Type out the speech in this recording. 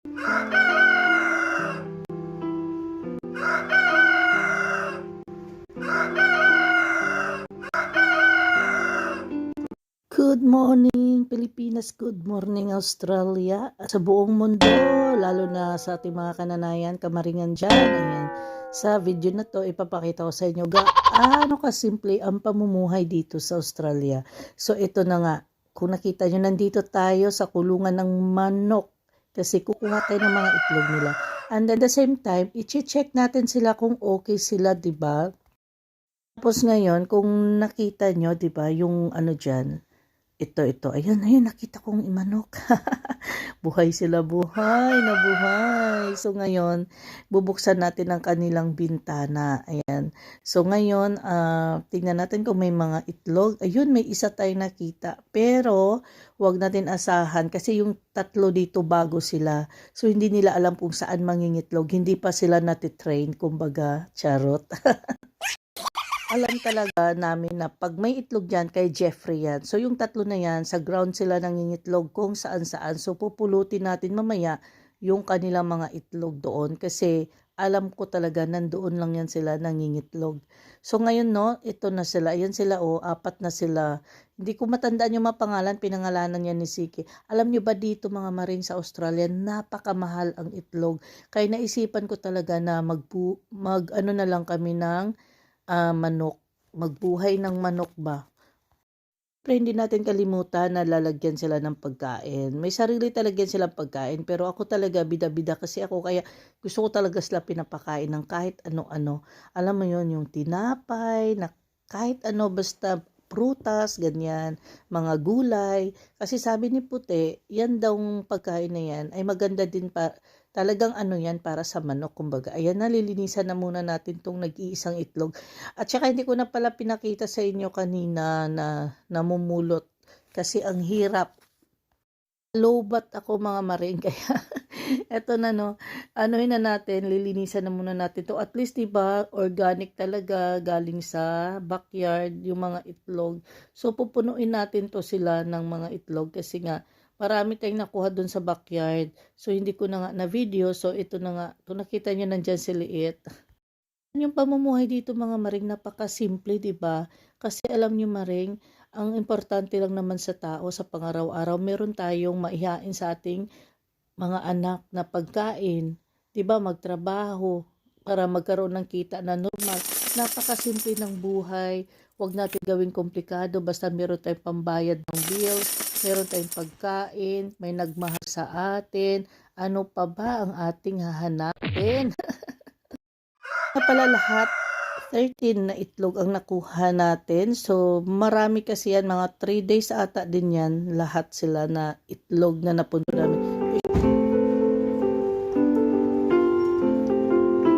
Good morning Pilipinas, good morning Australia. Sa buong mundo, lalo na sa ating mga kananayan, kamaringan dyan. Ayan. Sa video na to, ipapakita ko sa inyo gaano kasimple ang pamumuhay dito sa Australia. So ito na nga, kung nakita nyo, nandito tayo sa kulungan ng manok. Kasi kukuha tayo ng mga itlog nila. And at the same time, i-check natin sila kung okay sila, di ba? Tapos ngayon, kung nakita nyo, di ba, yung ano dyan, ito, ito. Ayun, ayun, nakita kong imanok. buhay sila, buhay na buhay. So ngayon, bubuksan natin ang kanilang bintana. Ayan. So ngayon, ah, tingnan natin kung may mga itlog. Ayun, may isa tayong nakita. Pero, wag natin asahan kasi yung tatlo dito bago sila. So hindi nila alam kung saan mangingitlog. Hindi pa sila natitrain, kumbaga, charot. alam talaga namin na pag may itlog yan, kay Jeffrey yan. So yung tatlo na yan, sa ground sila nangingitlog kung saan saan. So pupulutin natin mamaya yung kanilang mga itlog doon kasi alam ko talaga nandoon lang yan sila nangingitlog. So ngayon no, ito na sila. Ayan sila oh, apat na sila. Hindi ko matandaan yung mga pangalan, pinangalanan niya ni Siki. Alam niyo ba dito mga maring sa Australia, napakamahal ang itlog. Kaya naisipan ko talaga na magbu mag ano na lang kami ng ah, manok, magbuhay ng manok ba? Pero hindi natin kalimutan na lalagyan sila ng pagkain. May sarili talaga silang pagkain, pero ako talaga bida-bida kasi ako kaya gusto ko talaga sila pinapakain ng kahit ano-ano. Alam mo yon yung tinapay, na kahit ano basta prutas, ganyan, mga gulay. Kasi sabi ni Puti, yan daw pagkain na yan ay maganda din pa, talagang ano yan para sa manok. Kumbaga, ayan na, lilinisan na muna natin tong nag-iisang itlog. At saka hindi ko na pala pinakita sa inyo kanina na namumulot kasi ang hirap. Lobat ako mga maring kaya eto na no ano na natin lilinisan na muna natin to at least diba organic talaga galing sa backyard yung mga itlog so pupunuin natin to sila ng mga itlog kasi nga marami tayong nakuha doon sa backyard so hindi ko na nga na video so ito na nga kung nakita nyo nandyan si Liit yung pamumuhay dito mga maring napakasimple, ba? Kasi alam niyo maring, ang importante lang naman sa tao sa pangaraw-araw, meron tayong maihain sa ating mga anak na pagkain, 'di ba? Magtrabaho para magkaroon ng kita na normal. Napakasimple ng buhay. Huwag natin gawing komplikado basta meron tayong pambayad ng bills, meron tayong pagkain, may nagmahal sa atin. Ano pa ba ang ating hahanapin? na pala lahat 13 na itlog ang nakuha natin. So, marami kasi yan. Mga 3 days ata din yan. Lahat sila na itlog na napunto namin.